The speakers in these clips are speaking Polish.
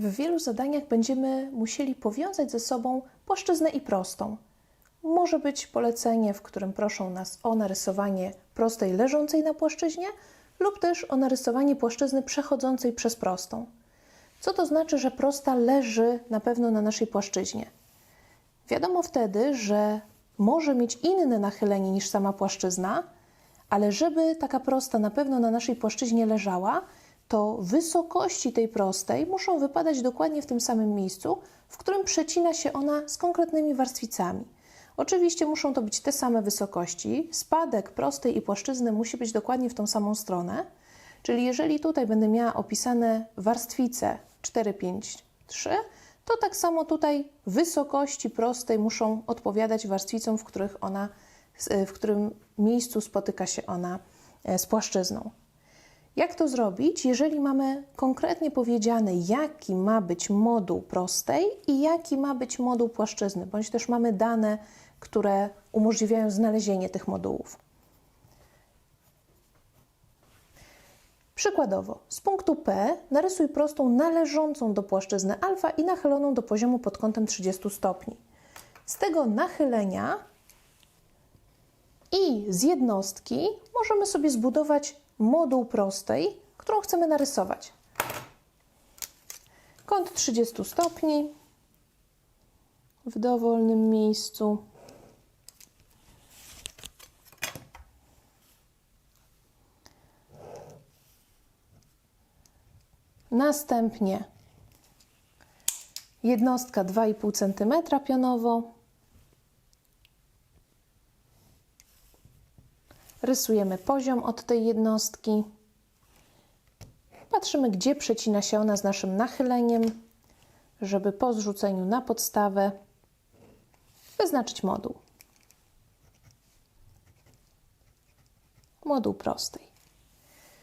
W wielu zadaniach będziemy musieli powiązać ze sobą płaszczyznę i prostą. Może być polecenie, w którym proszą nas o narysowanie prostej leżącej na płaszczyźnie lub też o narysowanie płaszczyzny przechodzącej przez prostą. Co to znaczy, że prosta leży na pewno na naszej płaszczyźnie? Wiadomo wtedy, że może mieć inne nachylenie niż sama płaszczyzna, ale żeby taka prosta na pewno na naszej płaszczyźnie leżała, to wysokości tej prostej muszą wypadać dokładnie w tym samym miejscu, w którym przecina się ona z konkretnymi warstwicami. Oczywiście muszą to być te same wysokości. Spadek prostej i płaszczyzny musi być dokładnie w tą samą stronę. Czyli jeżeli tutaj będę miała opisane warstwice 4, 5, 3, to tak samo tutaj wysokości prostej muszą odpowiadać warstwicom, w których ona, w którym miejscu spotyka się ona e, z płaszczyzną. Jak to zrobić, jeżeli mamy konkretnie powiedziane, jaki ma być moduł prostej i jaki ma być moduł płaszczyzny, bądź też mamy dane, które umożliwiają znalezienie tych modułów. Przykładowo, z punktu P narysuj prostą należącą do płaszczyzny alfa i nachyloną do poziomu pod kątem 30 stopni. Z tego nachylenia i z jednostki możemy sobie zbudować moduł prostej, którą chcemy narysować. Kąt 30 stopni w dowolnym miejscu. Następnie jednostka 2,5 cm pionowo. Rysujemy poziom od tej jednostki. Patrzymy, gdzie przecina się ona z naszym nachyleniem, żeby po zrzuceniu na podstawę wyznaczyć moduł. Moduł prostej.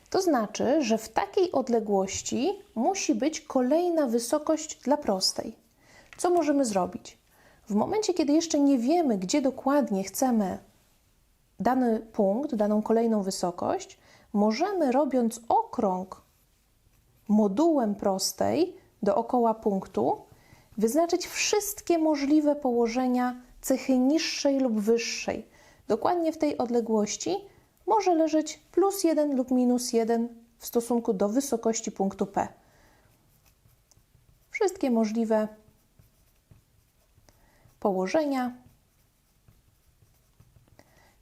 To znaczy, że w takiej odległości musi być kolejna wysokość dla prostej. Co możemy zrobić? W momencie, kiedy jeszcze nie wiemy, gdzie dokładnie chcemy dany punkt, daną kolejną wysokość, możemy robiąc okrąg modułem prostej dookoła punktu, wyznaczyć wszystkie możliwe położenia cechy niższej lub wyższej. Dokładnie w tej odległości może leżeć plus 1 lub minus 1 w stosunku do wysokości punktu P. Wszystkie możliwe położenia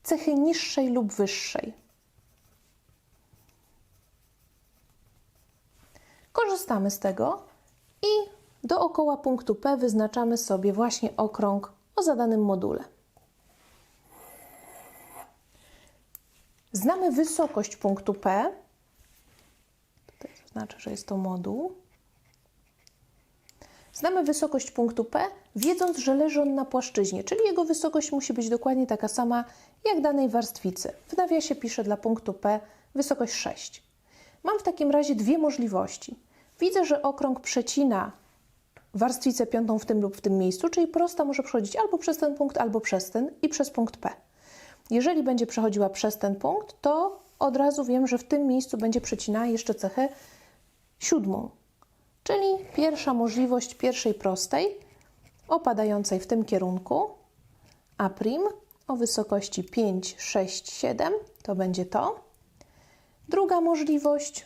cechy niższej lub wyższej. Korzystamy z tego i dookoła punktu P wyznaczamy sobie właśnie okrąg o zadanym module. Znamy wysokość punktu P. Tutaj zaznaczę, że jest to moduł. Znamy wysokość punktu P, wiedząc, że leży on na płaszczyźnie, czyli jego wysokość musi być dokładnie taka sama jak danej warstwicy. W nawiasie piszę dla punktu P wysokość 6. Mam w takim razie dwie możliwości. Widzę, że okrąg przecina warstwicę piątą w tym lub w tym miejscu, czyli prosta może przechodzić albo przez ten punkt, albo przez ten i przez punkt P. Jeżeli będzie przechodziła przez ten punkt, to od razu wiem, że w tym miejscu będzie przecinała jeszcze cechę siódmą, czyli pierwsza możliwość pierwszej prostej opadającej w tym kierunku A' o wysokości 5, 6, 7 to będzie to. Druga możliwość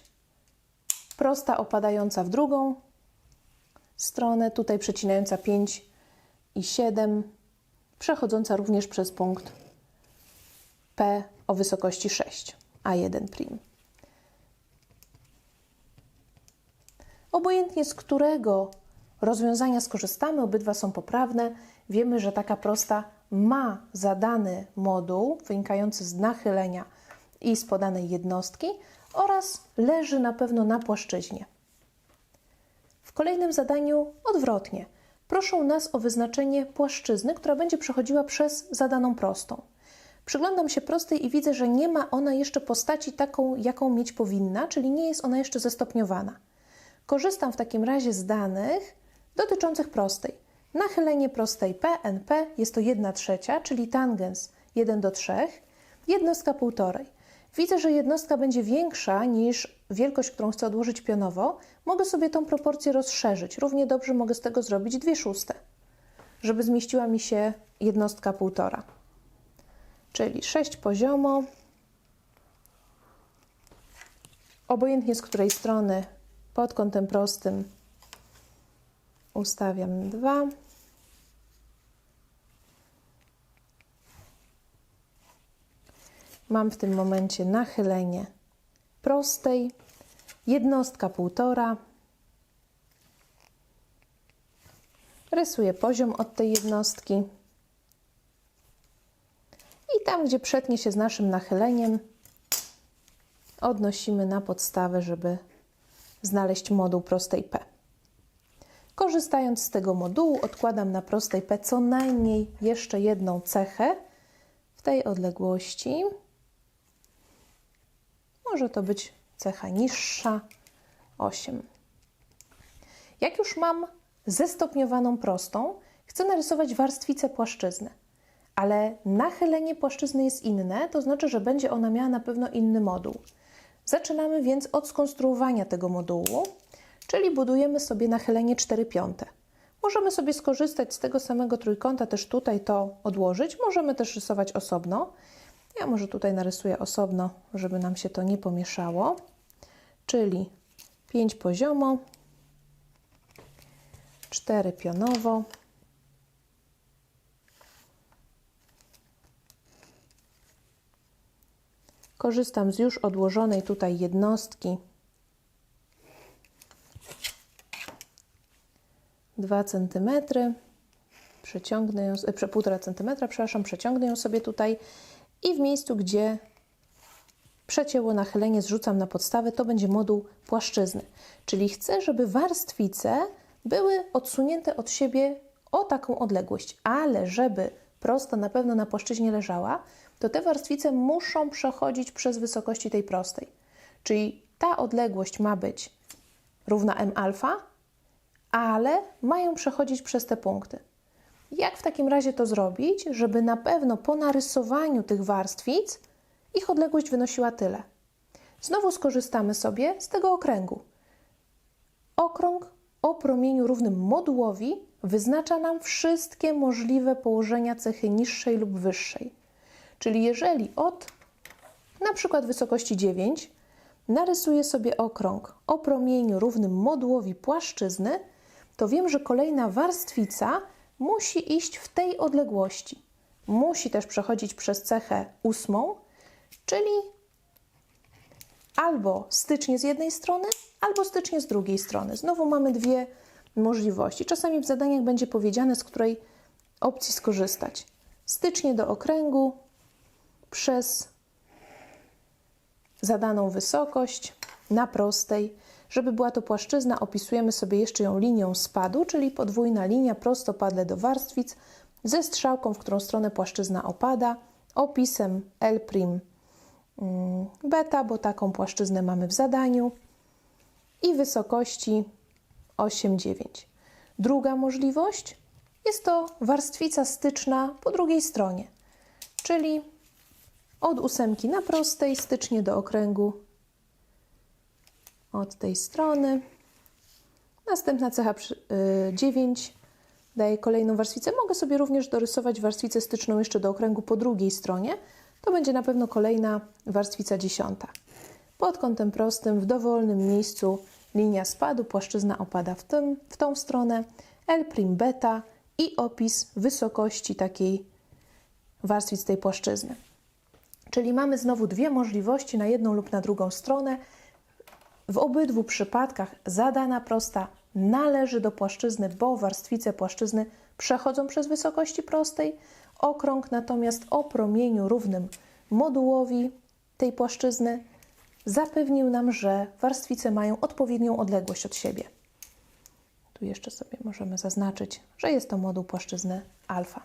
prosta opadająca w drugą stronę, tutaj przecinająca 5 i 7, przechodząca również przez punkt P o wysokości 6, A1'. Obojętnie z którego rozwiązania skorzystamy, obydwa są poprawne. Wiemy, że taka prosta ma zadany moduł wynikający z nachylenia i z podanej jednostki oraz leży na pewno na płaszczyźnie. W kolejnym zadaniu odwrotnie. Proszą nas o wyznaczenie płaszczyzny, która będzie przechodziła przez zadaną prostą. Przyglądam się prostej i widzę, że nie ma ona jeszcze postaci taką, jaką mieć powinna, czyli nie jest ona jeszcze zestopniowana. Korzystam w takim razie z danych dotyczących prostej. Nachylenie prostej PNP jest to 1 trzecia, czyli tangens 1 do 3, jednostka 1,5. widzę, że jednostka będzie większa niż wielkość, którą chcę odłożyć pionowo, mogę sobie tą proporcję rozszerzyć. Równie dobrze mogę z tego zrobić 2 szóste, żeby zmieściła mi się jednostka półtora. Czyli 6 poziomo, obojętnie z której strony pod kątem prostym ustawiam 2. Mam w tym momencie nachylenie prostej, jednostka półtora. Rysuję poziom od tej jednostki. I tam, gdzie przetnie się z naszym nachyleniem, odnosimy na podstawę, żeby znaleźć moduł prostej P. Korzystając z tego modułu, odkładam na prostej P co najmniej jeszcze jedną cechę w tej odległości. Może to być cecha niższa, 8. Jak już mam zestopniowaną prostą, chcę narysować warstwicę płaszczyzny, ale nachylenie płaszczyzny jest inne, to znaczy, że będzie ona miała na pewno inny moduł. Zaczynamy więc od skonstruowania tego modułu, czyli budujemy sobie nachylenie 4 piąte. Możemy sobie skorzystać z tego samego trójkąta, też tutaj to odłożyć. Możemy też rysować osobno. Ja może tutaj narysuję osobno, żeby nam się to nie pomieszało. Czyli 5 poziomo, 4 pionowo, Korzystam z już odłożonej tutaj jednostki 2 cm. Przeciągnę ją, e, 1,5 cm, przepraszam, przeciągnę ją sobie tutaj i w miejscu, gdzie przecięło nachylenie, zrzucam na podstawę, to będzie moduł płaszczyzny. Czyli chcę, żeby warstwice były odsunięte od siebie o taką odległość, ale żeby prosta na pewno na płaszczyźnie leżała, to te warstwice muszą przechodzić przez wysokości tej prostej. Czyli ta odległość ma być równa m alfa, ale mają przechodzić przez te punkty. Jak w takim razie to zrobić, żeby na pewno po narysowaniu tych warstwic ich odległość wynosiła tyle? Znowu skorzystamy sobie z tego okręgu. Okrąg o promieniu równym modułowi wyznacza nam wszystkie możliwe położenia cechy niższej lub wyższej. Czyli jeżeli od na przykład wysokości 9 narysuję sobie okrąg o promieniu równym modułowi płaszczyzny, to wiem, że kolejna warstwica musi iść w tej odległości. Musi też przechodzić przez cechę ósmą, czyli albo stycznie z jednej strony, albo stycznie z drugiej strony. Znowu mamy dwie możliwości. Czasami w zadaniach będzie powiedziane, z której opcji skorzystać. Stycznie do okręgu przez zadaną wysokość na prostej. Żeby była to płaszczyzna, opisujemy sobie jeszcze ją linią spadu, czyli podwójna linia prostopadle do warstwic ze strzałką, w którą stronę płaszczyzna opada, opisem L' mm, beta, bo taką płaszczyznę mamy w zadaniu i wysokości 8,9. Druga możliwość jest to warstwica styczna po drugiej stronie, czyli od ósemki na prostej, stycznie do okręgu od tej strony. Następna cecha 9 daje kolejną warstwicę. Mogę sobie również dorysować warstwicę styczną jeszcze do okręgu po drugiej stronie. To będzie na pewno kolejna warstwica dziesiąta. Pod kątem prostym w dowolnym miejscu linia spadu, płaszczyzna opada w, tym, w tą stronę, L' beta i opis wysokości takiej warstwic tej płaszczyzny. Czyli mamy znowu dwie możliwości na jedną lub na drugą stronę. W obydwu przypadkach zadana prosta należy do płaszczyzny, bo warstwice płaszczyzny przechodzą przez wysokości prostej. Okrąg natomiast o promieniu równym modułowi tej płaszczyzny zapewnił nam, że warstwice mają odpowiednią odległość od siebie. Tu jeszcze sobie możemy zaznaczyć, że jest to moduł płaszczyzny alfa.